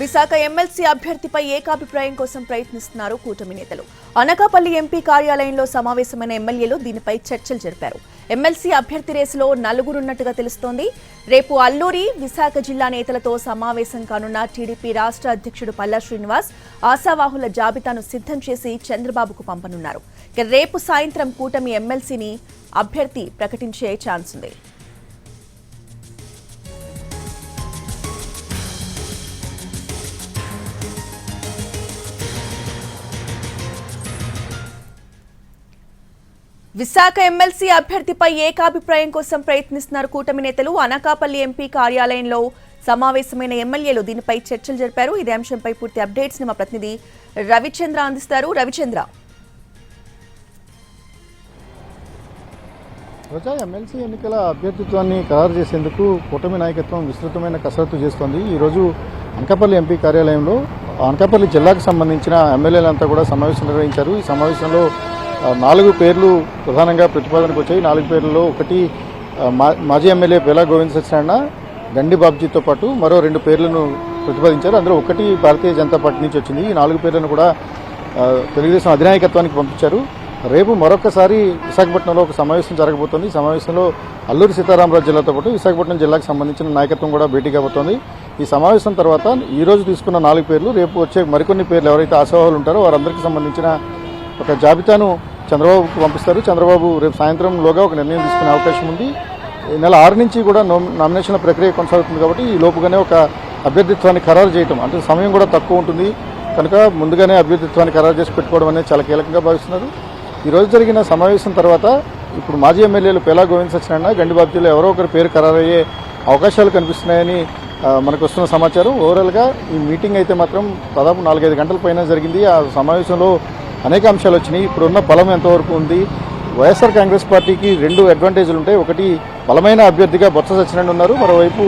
Visakha MLC అభ్యర్థిపై ఏకాభిప్రాయం కోసం ప్రయత్నిస్తున్నారు కూటమి నేతలు. అనకాపల్లి ఎంపీ కార్యాలయంలో సమావేశమైన ఎమ్మెల్యేలు దీనిపై చర్చలు జరిపారు. ఎమ్మెల్సీ అభ్యర్థి రేసులో నలుగురున్నట్టుగా తెలుస్తోంది. రేపు అల్లూరి విశాఖ జిల్లా నేతలతో సమావేశం కానున్న టీడీపీ రాష్ట్ర అధ్యక్షుడు పల్లా శ్రీనివాస్ ఆశావాహుల జాబితాను సిద్ధం చేసి చంద్రబాబుకు పంపనున్నారు. రేపు సాయంత్రం కూటమి ఎమ్మెల్సీని అభ్యర్థి ప్రకటించే ఛాన్స్ ఉంది. విశాఖ ఎమ్మెల్సీ అభ్యర్థిపై ఏకాభిప్రాయం కోసం ప్రయత్నిస్తున్నారు కూటమి నేతలు. అనకాపల్లి ఎంపీ కార్యాలయంలో సమావేశమైన ఎమ్మెల్యేలు దీనిపై చర్చలు జరిపారు. ఇదే అంశంపై పూర్తి అప్డేట్స్ మా ప్రతినిధి రవిచంద్ర అందిస్తారు. రవిచంద్ర. ప్రజా ఎమ్మెల్సీ ఎన్నికల అభ్యర్థిత్వాన్ని ఖరారు చేసేందుకు కూటమి నాయకత్వం విస్తృతమైన కసరత్తు చేస్తోంది. ఈరోజు అనకాపల్లి ఎంపీ కార్యాలయంలో అనకాపల్లి జిల్లాకు సంబంధించిన ఎమ్మెల్యేలంతా కూడా సమావేశం నిర్వహించారు. ఈ సమావేశంలో నాలుగు పేర్లు ప్రధానంగా ప్రతిపాదనకు వచ్చాయి. నాలుగు పేర్లలో ఒకటి మా- మాజీ ఎమ్మెల్యే బెలా గోవింద్ సత్యనారాయణ గండి బాబ్జీతో పాటు మరో రెండు పేర్లను ప్రతిపాదించారు. అందులో ఒకటి భారతీయ జనతా పార్టీ నుంచి వచ్చింది. ఈ నాలుగు పేర్లను కూడా తెలుగుదేశం అధినాయకత్వానికి పంపించారు. రేపు మరొకసారి విశాఖపట్నంలో ఒక సమావేశం జరగబోతోంది. ఈ సమావేశంలో అల్లూరి సీతారామరాజు జిల్లాతో పాటు విశాఖపట్నం జిల్లాకు సంబంధించిన నాయకత్వం కూడా భేటీ కాబోతోంది. ఈ సమావేశం తర్వాత ఈ రోజు తీసుకున్న నాలుగు పేర్లు రేపు వచ్చే మరికొన్ని పేర్లు ఎవరైతే ఆశావాహులు ఉంటారో వారందరికీ సంబంధించిన ఒక జాబితాను చంద్రబాబుకు పంపిస్తారు. చంద్రబాబు రేపు సాయంత్రంలోగా ఒక నిర్ణయం తీసుకునే అవకాశం ఉంది. ఈ నెల ఆరు నుంచి కూడా నామినేషన్ల ప్రక్రియ కొనసాగుతుంది కాబట్టి ఈ లోపుగానే ఒక అభ్యర్థిత్వాన్ని ఖరారు చేయటం అంటే సమయం కూడా తక్కువ ఉంటుంది. కనుక ముందుగానే అభ్యర్థిత్వాన్ని ఖరారు చేసి పెట్టుకోవడం అనేది చాలా కీలకంగా భావిస్తున్నారు. ఈరోజు జరిగిన సమావేశం తర్వాత ఇప్పుడు మాజీ ఎమ్మెల్యేలు పేలా గోవింద్ సత్యనారాయణ గండి బాబ్జీలో ఎవరో ఒకరి పేరు ఖరారయ్యే అవకాశాలు కనిపిస్తున్నాయని మనకు వస్తున్న సమాచారం. ఓవరాల్గా ఈ మీటింగ్ అయితే మాత్రం దాదాపు నాలుగైదు గంటల పైన జరిగింది. ఆ సమావేశంలో అనేక అంశాలు వచ్చినాయి. ఇప్పుడున్న బలం ఎంతవరకు ఉంది? వైఎస్ఆర్ కాంగ్రెస్ పార్టీకి రెండు అడ్వాంటేజ్లు ఉంటాయి. ఒకటి బలమైన అభ్యర్థిగా బొత్స సత్యనారాయణ ఉన్నారు. మరోవైపు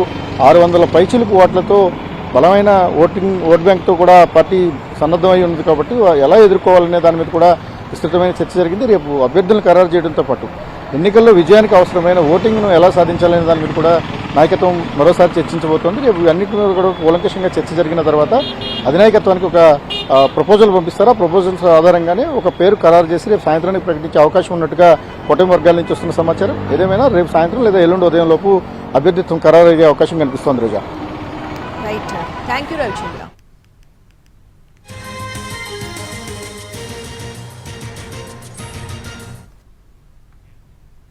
ఆరు వందల పైచిలుపు ఓట్లతో బలమైన ఓటింగ్ ఓట్ బ్యాంక్తో కూడా పార్టీ సన్నద్ధమై ఉంది కాబట్టి ఎలా ఎదుర్కోవాలనే దాని మీద కూడా విస్తృతమైన చర్చ జరిగింది. రేపు అభ్యర్థులను ఖరారు చేయడంతో పాటు ఎన్నికల్లో విజయానికి అవసరమైన ఓటింగ్ను ఎలా సాధించాలనే దాని మీద కూడా నాయకత్వం మరోసారి చర్చించబోతోంది. రేపు అన్నింటి మీద కూడా కూలంకషంగా చర్చ జరిగిన తర్వాత అధినాయకత్వానికి ఒక ప్రపోజల్ పంపిస్తారు? ఆ ప్రపోజల్స్ ఆధారంగానే ఒక పేరు ఖరారు చేసి రేపు సాయంత్రానికి ప్రకటించే అవకాశం ఉన్నట్టుగా కూటమి వర్గాల నుంచి వస్తున్న సమాచారం. ఏదేమైనా రేపు సాయంత్రం లేదా ఎల్లుండి ఉదయం లోపు అభ్యర్థిత్వం ఖరారు అయ్యే అవకాశం కనిపిస్తోంది Roja. Right thank you Ravichandra